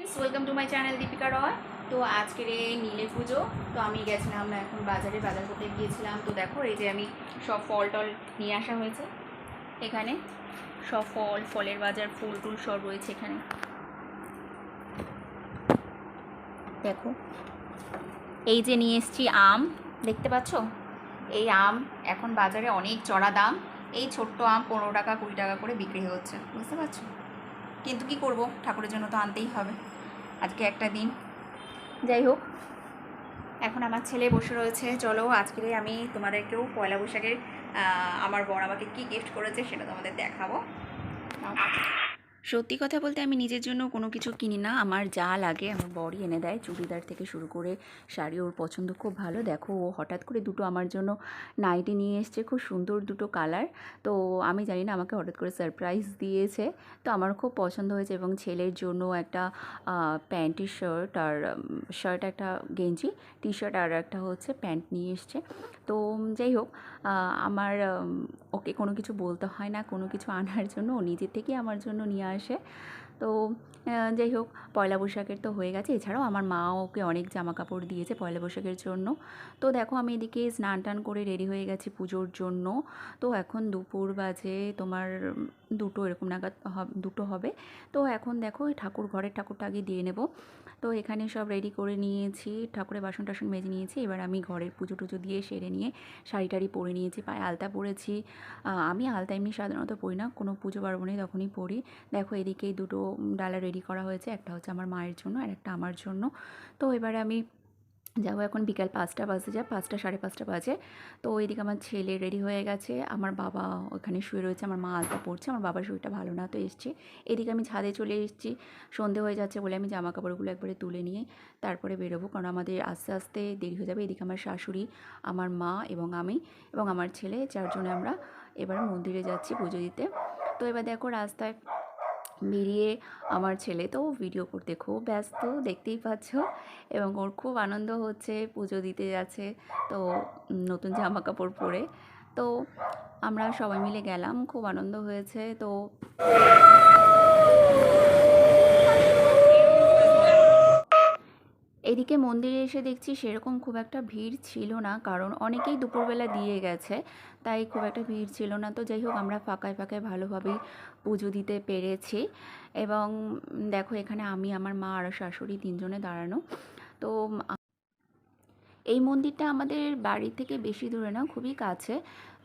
Welcome to my channel Deepika Roy তো আজকের এই নীলে পুজো, তো আমি গেছিলাম এখন বাজারে, বাজার করতে গিয়েছিলাম। তো দেখো, এই যে আমি সব ফল টল নিয়ে আসা হয়েছে। এখানে সব ফল, ফলের বাজার, ফুল টুল সব রয়েছে এখানে। দেখো, এই যে নিয়ে এসছি আম, দেখতে পাচ্ছ? এই আম এখন বাজারে অনেক চড়া দাম। এই ছোট্ট আম পনেরো টাকা, কুড়ি টাকা করে বিক্রি হচ্ছে, বুঝতে পারছ? কিন্তু কি করব? ঠাকুরের জন্য তো আনতেই হবে। আজকে একটা দিন। যাই হোক, এখন আমার ছেলে বসে রয়েছে। চলো, আজকে আমি তোমাদেরকেও পয়লা বৈশাখের আমার বর আমাকে কী গিফট করেছে সেটা তোমাদের দেখাবো। সত্যি কথা বলতে আমি নিজের জন্য কোনো কিছু কিনি না। আমার যা লাগে আমার বরই এনে দেয়। চুড়িদার থেকে শুরু করে শাড়ি ওর পছন্দ খুব ভালো। দেখো, ও হঠাৎ করে দুটো আমার জন্য নাইটি নিয়ে এসছে। খুব সুন্দর দুটো কালার। তো আমি জানি না, আমাকে হঠাৎ করে সারপ্রাইজ দিয়েছে। তো আমার খুব পছন্দ হয়েছে এবং ছেলের জন্য একটা প্যান্টি শার্ট আর শার্ট একটা গেঞ্জি টি শার্ট আর একটা হচ্ছে প্যান্ট নিয়ে এসছে। তো যাই হোক আমার ওকে কোনো কিছু বলতে হয় না। কোনো কিছু আনার জন্য ও নিজের থেকেই আমার জন্য নিয়ে હશે তো যাই হোক, পয়লা বৈশাখের তো হয়ে গেছে। এছাড়াও আমার মা ওকে অনেক জামা কাপড় দিয়েছে পয়লা বৈশাখের জন্য। তো দেখো, আমি এদিকে স্নান টান করে রেডি হয়ে গেছি পুজোর জন্য। তো এখন দুপুর বাজে, তোমার দুটো এরকম নাগাদ দুটো হবে। তো এখন দেখো ঠাকুর ঘরের ঠাকুরটা আগে দিয়ে নেব। তো এখানে সব রেডি করে নিয়েছি, ঠাকুরের বাসন টাসন মেজে নিয়েছি। এবার আমি ঘরের পুজো টুজো দিয়ে সেরে নিয়ে শাড়ি টাড়ি পরে নিয়েছি, পায়ে আলতা পরেছি। আমি আলতা এমনি সাধারণত পরি না, কোনো পুজো পার্বণে তখনই পরি। দেখো, এদিকে দুটো ডালা রেডি করা হয়েছে, একটা হচ্ছে আমার মায়ের জন্য আর একটা আমার জন্য। তো এবারে আমি যাব এখন বিকাল পাঁচটা বাজে, যা পাঁচটা সাড়ে পাঁচটা বাজে। তো ওইদিকে আমার ছেলে রেডি হয়ে গেছে, আমার বাবা ওখানে শুয়ে রয়েছে, আমার মা আলতা পড়ছে, আমার বাবার শরীরটা ভালো না তো এসছে। এদিকে আমি ছাদে চলে এসেছি, সন্ধে হয়ে যাচ্ছে বলে আমি জামা কাপড়গুলো একবারে তুলে নিয়ে তারপরে বেরোবো, কারণ আমাদের আস্তে আস্তে দেরি হয়ে যাবে। এদিকে আমার শাশুড়ি, আমার মা এবং আমি এবং আমার ছেলে, চারজনে আমরা এবার মন্দিরে যাচ্ছি পুজো দিতে। তো এবার দেখো রাস্তায় বেরিয়ে আমার ছেলে তো ভিডিও করতে খুব ব্যস্ত দেখতেই পাচ্ছ। এবং ওর খুব আনন্দ হচ্ছে পুজো দিতে যাচ্ছে তো নতুন জামা কাপড় পরে। তো আমরা সবাই মিলে গেলাম খুব আনন্দ হয়েছে। তো এদিকে মন্দিরে এসে দেখছি সেরকম খুব একটা ভিড় ছিল না, কারণ অনেকেই দুপুরবেলা দিয়ে গেছে, তাই খুব একটা ভিড় ছিল না। তো যাই হোক, আমরা ফাঁকায় ফাঁকায় ভালোভাবেই পুজো দিতে পেরেছি। এবং দেখো, এখানে আমি, আমার মা আর শাশুড়ি তিনজনে দাঁড়ানো। তো এই মন্দিরটা আমাদের বাড়ি থেকে বেশি দূরে না, খুবই কাছে।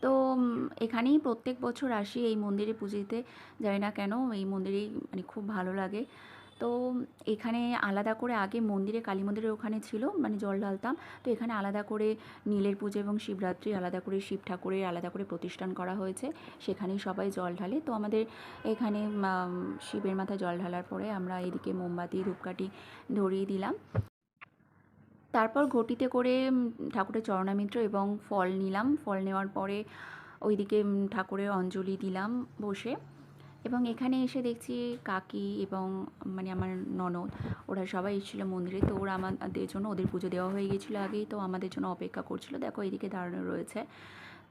তো এখানেই প্রত্যেক বছর আসি, এই মন্দিরে পুজো দিতে। জানি না কেন, এই মন্দিরেই মানে খুব ভালো লাগে। তো এখানে আলাদা করে আগে মন্দিরে, কালী মন্দিরের ওখানে ছিল মানে জল ঢালতাম। তো এখানে আলাদা করে নীলের পুজো এবং শিবরাত্রি, আলাদা করে শিব ঠাকুরের, আলাদা করে প্রতিষ্ঠান করা হয়েছে। সেখানেই সবাই জল ঢালে। তো আমাদের এখানে শিবের মাথায় জল ঢালার পরে আমরা এদিকে মোমবাতি, ধূপকাঠি ধরিয়ে দিলাম। তারপর ঘটিতে করে ঠাকুরের চরণামিত্র এবং ফল নিলাম। ফল নেওয়ার পরে ওইদিকে ঠাকুরের অঞ্জলি দিলাম বসে। এবং এখানে এসে দেখছি কাকি এবং মানে আমার ননদ, ওরা সবাই এসেছিল মন্দিরে। তো ওরা আমাদের জন্য ওদের পুজো দেওয়া হয়ে গিয়েছিল আগেই। তো আমাদের জন্য অপেক্ষা করছিল, দেখো, এদিকে দাঁড়ানো রয়েছে।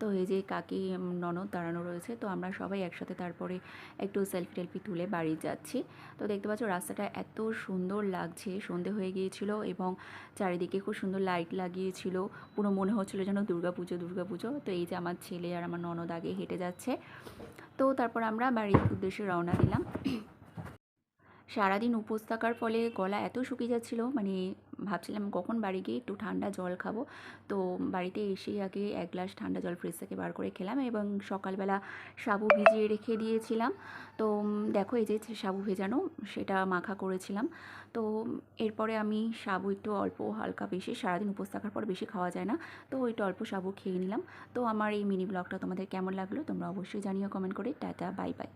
তো এই যে কাকি ননদ দাঁড়ানো রয়েছে। তো আমরা সবাই একসাথে তারপরে একটু সেলফি টেলফি তুলে বাড়ি যাচ্ছি। তো দেখতে পাচ্ছ, রাস্তাটা এত সুন্দর লাগছে, সন্ধে হয়ে গিয়েছিল এবং চারিদিকে খুব সুন্দর লাইট লাগিয়েছিল। পুরো মনে হচ্ছিল যেন দুর্গা পুজো দুর্গা পুজো তো এই যে আমার ছেলে আর আমার ননদ আগে হেঁটে যাচ্ছে। তো তারপর আমরা বাড়ির উদ্দেশ্যে রওনা দিলাম। সারাদিন উপোস থাকার ফলে গলা এত শুকিয়ে যাচ্ছিল মানে ভাবছিলাম কখন বাড়ি গিয়ে একটু ঠান্ডা জল খাব। তো বাড়িতে এসেই আগে এক গ্লাস ঠান্ডা জল ফ্রিজ থেকে বার করে খেলাম এবং সকালবেলা সাবু ভিজিয়ে রেখে দিয়েছিলাম। তো দেখো এই যে সাবু ভেজানো, সেটা মাখা করেছিলাম। তো এরপরে আমি সাবু একটু অল্প হালকা বেশি, সারাদিন উপোস থাকার পর বেশি খাওয়া যায় না। তো একটু অল্প সাবু খেয়ে নিলাম। তো আমার এই মিনি ব্লগটা তোমাদের কেমন লাগল, তোমরা অবশ্যই জানিও কমেন্ট করে। Tata bye bye